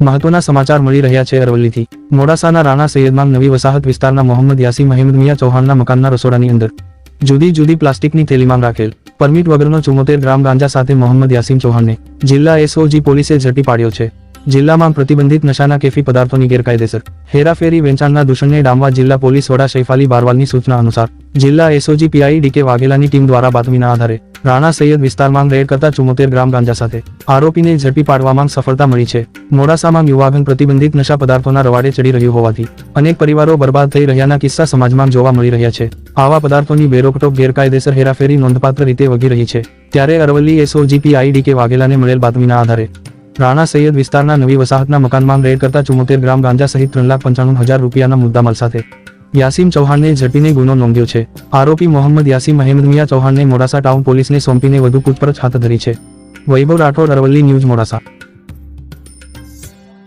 મહત્વના સમાચાર મળી રહ્યા છે અરવલ્લીથી. મોડાસાના રાણા સૈયદમાં નવી વસાહત વિસ્તારના મોહમ્મદ યાસી મહેમદ મિયા ચૌહાણના મકાનના રસોડાની અંદર. જુદી જુદી પ્લાસ્ટિકની થેલીમાં રાખેલ. પરમિટ વગરનો ચુમ્મોતેર ગ્રામ ગાંજા સાથે મોહમ્મદ યાસીમ ચૌહાણને જિલ્લા એસઓજી પોલીસે ઝડપી પાડ્યો છે. જિલ્લામાં પ્રતિબંધિત નશાના કેફી પદાર્થોની ગેરકાયદેસર હેરાફેરી વેચાણના દૂષણને ડામવા જિલ્લા પોલીસ વડા શૈફાલી બારવાલની સૂચના અનુસાર, જિલ્લા એસઓજી પીઆઈ ડીકે વાઘેલાની ટીમ દ્વારા બાતમીના આધારે રાણા સૈયદ વિસ્તારમાં રેડ કરતા ચુમ્મોતેર ગ્રામ ગાંજા સાથે આરોપીને ઝડપી પાડવામાં સફળતા મળી છે. મોડાસામાં યુવાગન પ્રતિબંધિત નશા પદાર્થોના રવાડે ચડી રહ્યું હોવાથી અનેક પરિવારો બરબાદ થઈ રહ્યાના કિસ્સા સમાજમાં જોવા મળી રહ્યા છે. આવા પદાર્થોની બેરોકટોક ગેરકાયદેસર હેરાફેરી નોંધપાત્ર રીતે વધી રહી છે. ત્યારે અરવલ્લી એસઓજીપી આઈડી કે વાઘેલાને મળેલ બાતમીના આધારે રાણા સૈયદ વિસ્તારના નવી વસાહતના મકાનમાં રેડ કરતા ચુમ્મોતેર ગ્રામ ગાંજા સહિત ત્રણ લાખ પંચાણું હજાર રૂપિયાના મુદ્દામાલ સાથે. યાસીમ ચૌહાણને ઝડપીને ગુનો નોંધ્યો છે. આરોપી મોહમ્મદ યાસીમ અહેમદમિયા ચૌહાણને મોડાસા ટાઉન પોલીસને સોંપીને વધુ પૂછપરછ હાથ ધરી છે. વૈભવ રાઠોડ અરવલ્લી ન્યૂઝ મોડાસા.